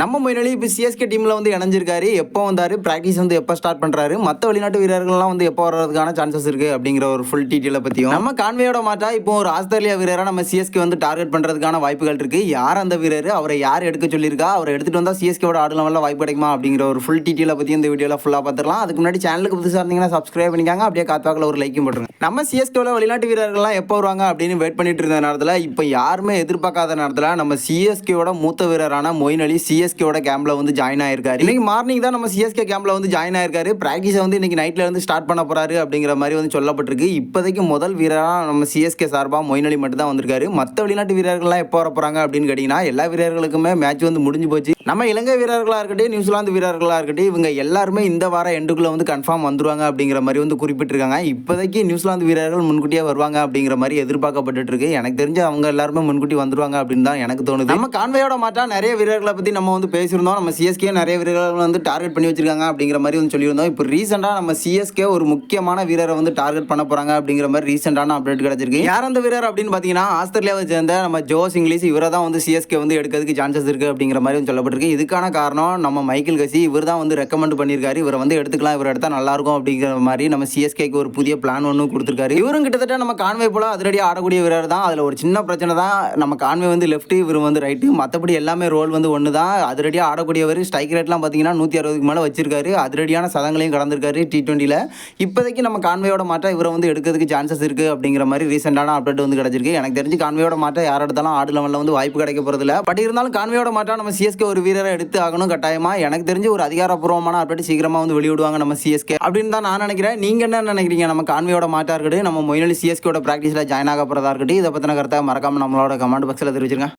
நம்ம மொயினலி இப்போ சிஎஸ்கே டீமில் வந்து இணைஞ்சிருக்காரு. எப்போ வந்தார்? ப்ராக்டிஸ் வந்து எப்போ ஸ்டார்ட் பண்ணுறாரு மற்ற வெளிநாட்டு வீரர்கள்லாம் வந்து எப்போ வர்றதுக்கான சான்சஸ் இருக்குது அப்படிங்கிற ஒரு ஃபுல் டீட்டெயிலை பற்றியும் நம்ம கான்வேயோட மாட்டா இப்போ ஒரு ஆஸ்திரேலியா வீரராக நம்ம சிஎஸ்கே வந்து டார்கெட் பண்ணுறதுக்கான வாய்ப்புகள் இருக்குது யார் அந்த வீரர்? அவரை யார் எடுக்க சொல்லியிருக்கா? அவரை எடுத்துகிட்டு வந்தால் சிஎஸ்கேவோட ஆடலாம் லெவலில் வாய்ப்பு கிடைக்குமா அப்படிங்கிற ஒரு ஃபுல் டீட்டெயிலை பற்றி இந்த வீடியோவில் ஃபுல்லாக பார்த்துக்கலாம் அதுக்கு முன்னாடி சேனலுக்கு புதுசாக இருந்தீங்கன்னா சப்ஸ்கிரைப் பண்ணிக்காங்க. அப்படியே காத்தாக்கில் ஒரு லைக்கும் போட்டுருங்க. நம்ம சிஎஸ்கேவில் வெளிநாட்டு வீரர்கள்லாம் எப்போ வருவாங்க அப்படின்னு வெயிட் பண்ணிட்டு இருந்த நேரத்தில் இப்போ யாருமே எதிர்பார்க்காத நேரத்தில் நம்ம சிஎஸ்கேவோட மூத்த வீரரான மொயின் அலி சிஎஸ்கேவோட கேம்பில் வந்து ஜாயின் ஆயிருக்காரு. இன்னைக்கு மார்னிங் தான் நம்ம சிஎஸ்கே கேம்பில் வந்து ஜாயின் ஆயிருக்காரு. ப்ராக்டிஸை வந்து இன்னைக்கு நைட்ல இருந்து ஸ்டார்ட் பண்ண போறாரு அப்படிங்கிற மாதிரி வந்து சொல்லப்பட்டிருக்கு. இப்போதைக்கு முதல் வீரராக நம்ம சிஎஸ்கே சார்பாக மொயின் அலி மட்டும் தான் வந்திருக்காரு. மற்ற வெளிநாட்டு வீரர்கள்லாம் எப்போ வர போறாங்க அப்படின்னு கேட்டிங்கன்னா எல்லா வீரர்களுக்குமே மேட்ச் வந்து முடிஞ்சு போச்சு. நம்ம இலங்கை வீரர்களாக இருக்கட்டும் நியூசிலாந்து வீரர்களாக இருக்கட்டும் இவங்க எல்லாருமே இந்த வாரம் எண்டுக்குள்ளே வந்து கன்ஃபார்ம் வந்துருவாங்க அப்படிங்கிற மாதிரி வந்து குறிப்பிட்டிருக்காங்க. இப்போதைக்கு நியூசிலாந்து வீரர்கள் முன்கூட்டியே வருவாங்க அப்படிங்கிற மாதிரி எதிர்பார்க்கப்பட்டு இருக்கு எனக்கு தெரிஞ்ச அவங்க எல்லாருமே முன்கூட்டி வந்துருவாங்க அப்படின்னு தான் எனக்கு தோணுது. நம்ம கான்வையோட மாட்டா நிறைய வீரர்களை பற்றி நம்ம வந்து பேசியிருந்தோம். நம்ம சிஎஸ்கே நிறைய வீரர்கள் வந்து டார்கெட் பண்ணி வச்சிருக்காங்க அப்படிங்கிற மாதிரி வந்து சொல்லியிருந்தோம். இப்போ ரீசெண்டாக நம்ம சிஎஸ்கே ஒரு முக்கியமான வீரரை வந்து டார்கெட் பண்ண போகிறாங்க அப்படிங்கிற மாதிரி ரீசெண்டான அப்டேட் கிடைச்சிருக்கு. யார் அந்த வீரர் அப்படின்னு பார்த்தீங்கன்னா ஆஸ்திரேலியாவை சேர்ந்த நம்ம ஜோஸ் இங்கிலீஷ் இவரை தான் வந்து சிஎஸ்கே வந்து எடுக்கிறதுக்கு சான்சஸ் இருக்குது அப்படிங்கிற மாதிரி வந்து கேள்விப்பட்டிருக்கேன் இதுக்கான காரணம் நம்ம மைக்கேல் கசி. இவர் தான் வந்து ரெக்கமெண்ட் பண்ணியிருக்காரு இவரை வந்து எடுத்துக்கலாம். இவர் எடுத்தால் நல்லாயிருக்கும் அப்படிங்கிற மாதிரி நம்ம சிஎஸ்கேக்கு ஒரு புதிய பிளான் ஒன்று கொடுத்துருக்காரு. இவரும் கிட்டத்தட்ட நம்ம கான்வே போல அதிரடியாக ஆடக்கூடிய வீரர் தான். அதில் ஒரு சின்ன பிரச்சனை தான். நம்ம கான்வே வந்து லெஃப்ட் இவர் வந்து ரைட்டு மற்றபடி எல்லாமே ரோல் வந்து ஒன்று தான் அதிரடியாக ஆடக்கூடியவர் ஸ்ட்ரைக் ரேட்லாம் பார்த்தீங்கன்னா நூற்றி அறுபதுக்கு மேலே வச்சிருக்காரு. அதிரடியான சதங்களையும் கடந்திருக்காரு டி டுவெண்ட்டியில் இப்போதைக்கு நம்ம கான்வேயோட மாற்றம் இவரை வந்து எடுக்கிறதுக்கு சான்சஸ் இருக்குது அப்படிங்கிற மாதிரி ரீசெண்டான அப்டேட் வந்து கிடச்சிருக்கு. எனக்கு தெரிஞ்சு கான்வேயோட மாற்றம் யார் எடுத்தாலும் ஆடு லெவலில் வந்து வாய்ப்பு கிடைக்க போகிறதில்ல பட் இருந்தாலும் கான்வேயோட மாற்றம் நம்ம சிஎஸ்கே ஒரு வீரரை எடுத்து ஆகணும் கட்டாயமாக எனக்கு தெரிஞ்சு ஒரு அதிகாரப்பூர்வமான அப்டேட் சீக்கிரமாக வந்து வெளியிடுவாங்க நம்ம சிஎஸ்கே அப்படின்னு தான் நான் நினைக்கிறேன். நீங்கள் என்ன நினைக்கிறீங்க? நம்ம கான்வியோட மாற்றா இருக்கட்டும் நம்ம மொயினலி சிஎஸ்கேயோட ப்ராக்டிஸில் ஜாயின் ஆக போகிறதா இருக்கட்டும் இதை பற்றின கருத்தை மறக்காமல் நம்மளோட கமெண்ட் பாக்ஸில் தெரிவிச்சிருங்க.